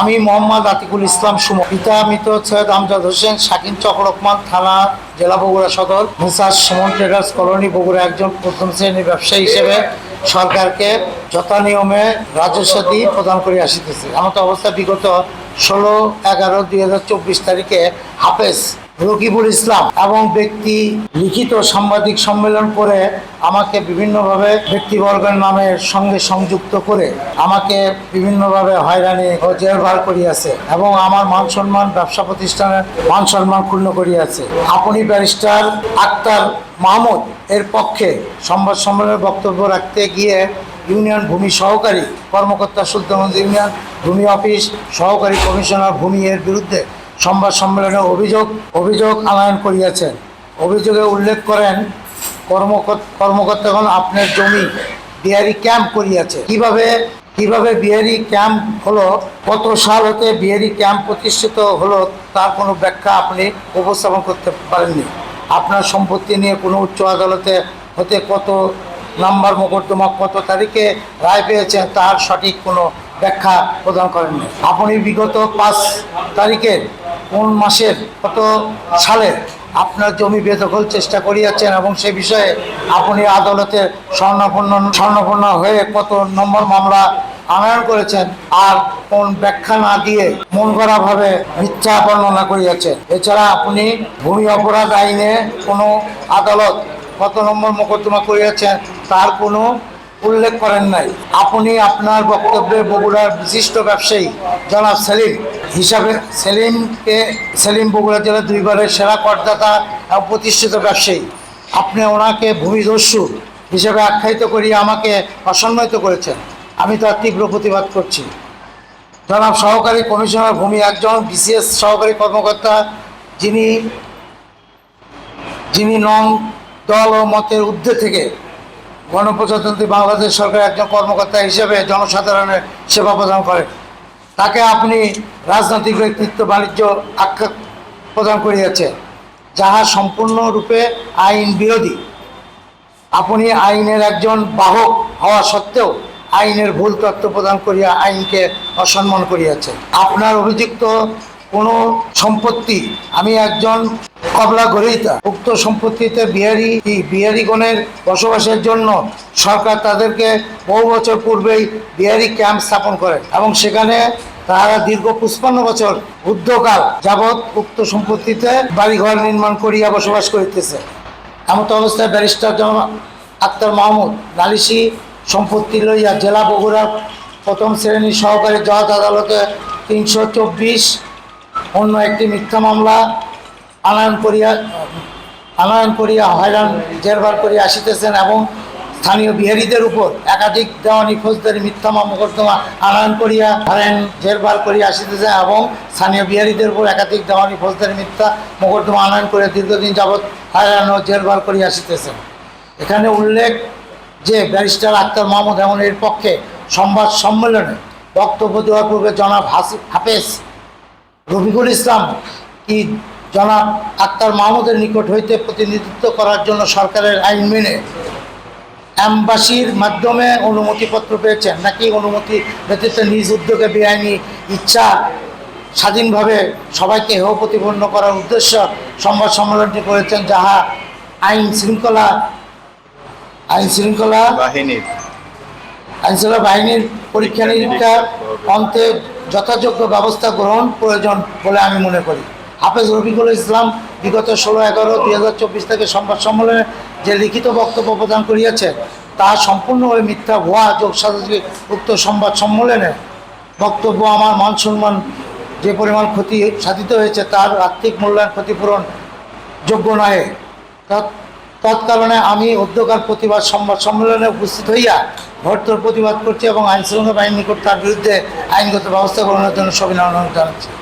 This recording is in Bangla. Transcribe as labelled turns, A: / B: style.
A: আমি মোহাম্মদ আতিকুল ইসলাম সুম। পিতা মৃত সৈয়দ আমজাদ হোসেন, শাকিন চক্রকমান থানা, জেলা বগুড়া সদর মিসার সুমন ট্রেডার্স কলোনি বগুড়া একজন প্রথম শ্রেণির ব্যবসায়ী হিসেবে সরকারকে যথানিয়মে রাজস্ব দিয়ে প্রদান করে আসিতেছে। আমার অবস্থা বিগত ষোলো এগারো দুই তারিখে হাফেজ রকিবুল ইসলাম এবং ব্যক্তি লিখিত সাংবাদিক সম্মেলন করে আমাকে বিভিন্নভাবে ব্যক্তিবর্গের নামের সঙ্গে সংযুক্ত করে আমাকে বিভিন্নভাবে হয়রানি ও জেরবার করিয়াছে এবং আমার মান সম্মান, ব্যবসা প্রতিষ্ঠানের মান সম্মান ক্ষুণ্ণ করিয়াছে। আপনি ব্যারিস্টার আক্তার মাহমুদ এর পক্ষে সংবাদ সম্মেলনে বক্তব্য রাখতে গিয়ে ইউনিয়ন ভূমি সহকারী কর্মকর্তা সুলতানগঞ্জ ইউনিয়ন, ভূমি অফিস সহকারী কমিশনার ভূমি এর বিরুদ্ধে সংবাদ সম্মেলনে অভিযোগ অভিযোগ আনয়ন করিয়াছেন। অভিযোগে উল্লেখ করেন কর্মকর্তা কর্মকর্তাগণ আপনার জমি বিহারি ক্যাম্প করিয়াছে। কীভাবে কীভাবে বিহারি ক্যাম্প হলো, কত সাল হতে বিহারি ক্যাম্প প্রতিষ্ঠিত হলো, তার কোনো ব্যাখ্যা আপনি উপস্থাপন করতে পারেননি। আপনার সম্পত্তি নিয়ে কোনো উচ্চ আদালতে হতে কত নাম্বার মোকদ্দমা, কত তারিখে রায় পেয়েছেন, তার সঠিক কোনো ব্যাখ্যা প্রদান করেননি। আপনি বিগত পাঁচ তারিখের কোন মাসের, কত সালে আপনার জমি বেদখল চেষ্টা করিয়াছেন এবং সে বিষয়ে আপনি আদালতে স্বর্ণপূর্ণ স্বর্ণপূর্ণ হয়ে কত নম্বর মামলা আনয়ন করেছেন আর কোন ব্যাখ্যা না দিয়ে মন ভাবে মিথ্যা বর্ণনা করিয়াছেন। এছাড়া আপনি ভূমি অপরাধ আইনে কোনো আদালত কত নম্বর মোকদ্দমা করিয়াছেন তার কোনো উল্লেখ করেন নাই। আপনি আপনার বক্তব্যে বগুড়ার বিশিষ্ট ব্যবসায়ী জনাব সেলিম হিসাবে সেলিমকে, সেলিম বগুড়া জেলার দুইবারের সেরা করদাতা এবং প্রতিষ্ঠিত ব্যবসায়ী। আপনি ওনাকে ভূমিদস্যু হিসেবে আখ্যায়িত করিয়ে আমাকে অসম্মানিত করেছেন। আমি তার তীব্র প্রতিবাদ করছি। জনাব সহকারী কমিশনার ভূমি একজন বিসিএস সহকারী কর্মকর্তা, যিনি যিনি নং দল ও মতের ঊর্ধ্বে থেকে গণপ্রজাতন্ত্রী বাংলাদেশ সরকারের একজন কর্মকর্তা হিসেবে জনসাধারণের সেবা প্রদান করেন। তাকে আপনি রাজনৈতিক ব্যক্তিত্ব বাণিজ্য আখ্যা প্রদান করিয়াছে যাহা সম্পূর্ণরূপে আইন বিরোধী। আপনি আইনের একজন বাহক হওয়া সত্ত্বেও আইনের ভুল তথ্য প্রদান করিয়া আইনকে অসম্মান করিয়াছে আপনার অভিযুক্ত কোনো সম্পত্তি, আমি একজন কবলা গ্রহীতা উক্ত সম্পত্তিতে বিহারি বিহারিগণের বসবাসের জন্য সরকার তাদেরকে বহু বছর পূর্বেই বিহারি ক্যাম্প স্থাপন করে এবং সেখানে তারা দীর্ঘ পুষ্পান্ন বছর উদ্ধকাল যাবৎ উক্ত সম্পত্তিতে বাড়িঘর নির্মাণ করিয়া বসবাস করিতেছে। এমত অবস্থায় ব্যারিস্টার আক্তার মাহমুদ নালিশি সম্পত্তি লইয়া জেলা বগুড়া প্রথম শ্রেণির সহকারী জজ আদালতে তিনশো চব্বিশ অন্য একটি মিথ্যা মামলা আনয়ন করিয়া আনয়ন করিয়া হয়রান, জেরবার করিয়া আসিতেছেন এবং স্থানীয় বিহারীদের উপর একাধিক দেওয়ানি, ফৌজদারি মিথ্যা মোকদ্দমা আনয়ন করিয়া হয়রান জেরবার করিয়া আসিতেছেন এবং স্থানীয় বিহারীদের উপর একাধিক দেওয়ানি, ফৌজদারি, মিথ্যা, মোকদ্দমা আনয়ন করে দীর্ঘদিন যাবৎ হয়রান ও জেরবার করিয়া আসিতেছেন। এখানে উল্লেখ যে ব্যারিস্টার আক্তার মাহমুদ এমন এর পক্ষে সংবাদ সম্মেলনে বক্তব্য দেওয়ার পূর্বে জনাব হাসি হাফেজ রফিকুল ইসলাম কি জনাব আক্তার মাহমুদের নিকট হইতে প্রতিনিধিত্ব করার জন্য সরকারের আইন মেনে অ্যাম্বাসির মাধ্যমে অনুমতিপত্র পেয়েছেন। নাকি অনুমতি ব্যতীত নিজ উদ্যোগে বেআইনি ইচ্ছা স্বাধীনভাবে সবাইকে হেয় প্রতিপন্ন করার উদ্দেশ্য সংবাদ সম্মেলনটি করেছেন যাহা আইন শৃঙ্খলা আইন শৃঙ্খলা
B: বাহিনীর।
A: আইনশৃঙ্খলা বাহিনীর পরীক্ষা নিরীক্ষার অন্তে যথাযোগ্য ব্যবস্থা গ্রহণ প্রয়োজন বলে আমি মনে করি। হাফেজ রফিকুল ইসলাম বিগত ষোলো, এগারো, দুই হাজার চব্বিশ থেকে সংবাদ সম্মেলনে যে লিখিত বক্তব্য প্রদান করিয়াছে, তা সম্পূর্ণভাবে মিথ্যা ভুয়া যোগ উক্ত সংবাদ সম্মেলনে বক্তব্য আমার মান সম্মান যে পরিমাণ ক্ষতি সাধিত হয়েছে, তার আর্থিক মূল্যায়ন ক্ষতিপূরণ যোগ্য নয় তৎ- তৎকারণে আমি উদ্যোগার প্রতিবাদ সংবাদ সম্মেলনে উপস্থিত হইয়া ভর্তর প্রতিবাদ করছি এবং আইন শৃঙ্খলা বাহিনী নিকট তার বিরুদ্ধে আইনগত ব্যবস্থা গ্রহণের জন্য সবিনয় জানাচ্ছি।